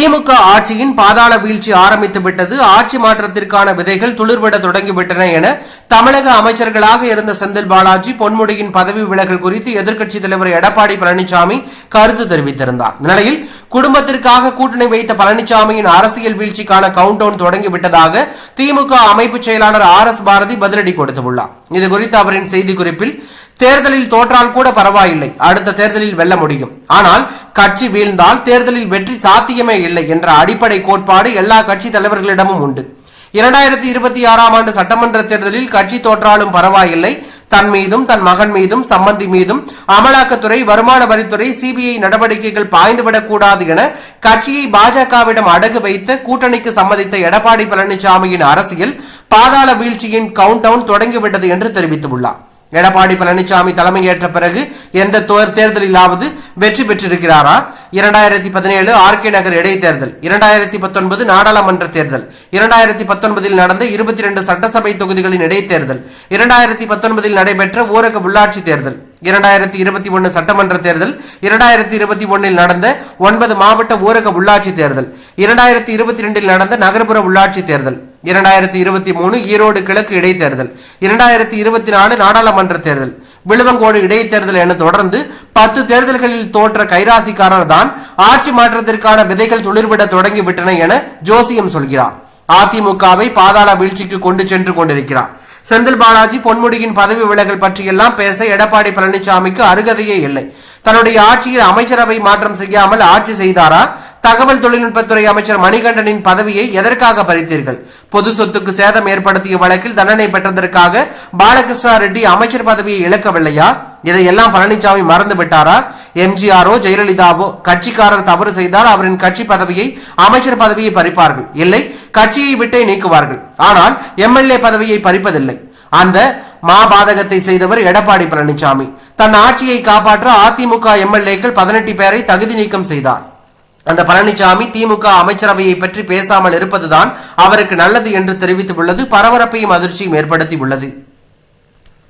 திமுக ஆட்சியின் பாதாள வீழ்ச்சி ஆரம்பித்து விட்டது. ஆட்சி மாற்றத்திற்கான விதைகள் துளிர்விட தொடங்கிவிட்டன என தமிழக அமைச்சர்களாக இருந்த செந்தில் பாலாஜி பொன்முடியின் பதவி விலகல் குறித்து எதிர்க்கட்சித் தலைவர் எடப்பாடி பழனிசாமி கருத்து தெரிவித்திருந்தார். நிலையில் குடும்பத்திற்காக கூட்டணி வைத்த பழனிசாமியின் அரசியல் வீழ்ச்சிக்கான கவுண்டவுன் தொடங்கிவிட்டதாக திமுக அமைப்பு செயலாளர் ஆர் எஸ் பாரதி பதிலடி கொடுத்துள்ளார் இது குறித்து அவரின் செய்திக்குறிப்பில் தேர்தலில் தோற்றால் கூட பரவாயில்லை. அடுத்த தேர்தலில் வெல்ல முடியும். ஆனால் கட்சி வீழ்ந்தால் தேர்தலில் வெற்றி சாத்தியமே இல்லை என்ற அடிப்படை கோட்பாடு எல்லா கட்சி தலைவர்களிடமும் உண்டு. இரண்டாயிரத்தி இருபத்தி ஆறாம் ஆண்டு சட்டமன்ற தேர்தலில் கட்சி தோற்றாலும் பரவாயில்லை. தன் மீதும் தன் மகன் மீதும் சம்பந்தி மீதும் அமலாக்கத்துறை வருமான வரித்துறை சிபிஐ நடவடிக்கைகள் பாய்ந்துவிடக்கூடாது என கட்சியை பாஜகவிடம் அடகு வைத்து கூட்டணிக்கு சம்மதித்த எடப்பாடி பழனிசாமியின் அரசியல் பாதாள வீழ்ச்சியின் கவுண்ட் டவுன் தொடங்கிவிட்டது என்று தெரிவித்துள்ளார். எடப்பாடி பழனிசாமி தலைமையேற்ற பிறகு எந்த தேர்தலிலாவது வெற்றி பெற்றிருக்கிறாரா? இரண்டாயிரத்தி பதினேழு ஆர்கே நகர் இடைத்தேர்தல் இரண்டாயிரத்தி பத்தொன்பது நாடாளுமன்ற தேர்தல் இரண்டாயிரத்தி பத்தொன்பதில் நடந்த இருபத்தி ரெண்டு சட்டசபை தொகுதிகளின் இடைத்தேர்தல் இரண்டாயிரத்தி பத்தொன்பதில் நடைபெற்ற ஊரக உள்ளாட்சி தேர்தல் இரண்டாயிரத்தி இருபத்தி ஒன்று சட்டமன்ற தேர்தல் இரண்டாயிரத்தி இருபத்தி ஒன்றில் நடந்த ஒன்பது மாவட்ட ஊரக உள்ளாட்சி தேர்தல் இரண்டாயிரத்தி இருபத்தி ரெண்டில் நடந்த நகர்ப்புற உள்ளாட்சி தேர்தல் இரண்டாயிரத்தி இருபத்தி மூணு ஈரோடு கிழக்கு இடைத்தேர்தல். இரண்டாயிரத்தி இருபத்தி நாலு நாடாளுமன்ற தேர்தல். விழுவங்கோடு இடைத்தேர்தல் என தொடர்ந்து பத்து தேர்தல்களில் தோற்ற கைராசிக்காரர் தான் ஆட்சி மாற்றத்திற்கான விதைகள் துளிர்விட தொடங்கிவிட்டன என ஜோசியம் சொல்கிறார். அதிமுகவை பாதாள வீழ்ச்சிக்கு கொண்டு சென்று கொண்டிருக்கிறார். செந்தில் பாலாஜி பொன்முடியின் பதவி விலகல் பற்றியெல்லாம் பேச எடப்பாடி பழனிசாமிக்கு அருகதையே இல்லை. தன்னுடைய ஆட்சியில் அமைச்சரவை மாற்றம் செய்யாமல் ஆட்சி செய்தாரா? தகவல் தொழில்நுட்பத்துறை அமைச்சர் மணிகண்டனின் பதவியை எதற்காக பறித்தீர்கள்? பொது சொத்துக்கு சேதம் ஏற்படுத்திய வழக்கில் தண்டனை பெற்றதற்காக பாலகிருஷ்ணா ரெட்டி அமைச்சர் பதவியை இழக்கவில்லையா? இதையெல்லாம் பழனிசாமி மறந்து விட்டாரா? எம்ஜிஆரோ ஜெயலலிதாவோ கட்சிக்காரர் தவறு செய்தால் அவரின் கட்சி பதவியை அமைச்சர் பதவியை பறிப்பார்கள். இல்லை கட்சியை விட்டே நீக்குவார்கள். ஆனால் எம்எல்ஏ பதவியை பறிப்பதில்லை. அந்த மாபாதகத்தை செய்தவர் எடப்பாடி பழனிசாமி தன் ஆட்சியை காப்பாற்ற அதிமுக எம்எல்ஏக்கள் பதினெட்டு பேரை தகுதி நீக்கம் செய்தார். அந்த பழனிசாமி திமுக அமைச்சரவையை பற்றி பேசாமல் இருப்பதுதான் அவருக்கு நல்லது என்று தெரிவித்துள்ளது பரபரப்பையும் அதிர்ச்சியும் ஏற்படுத்தி உள்ளது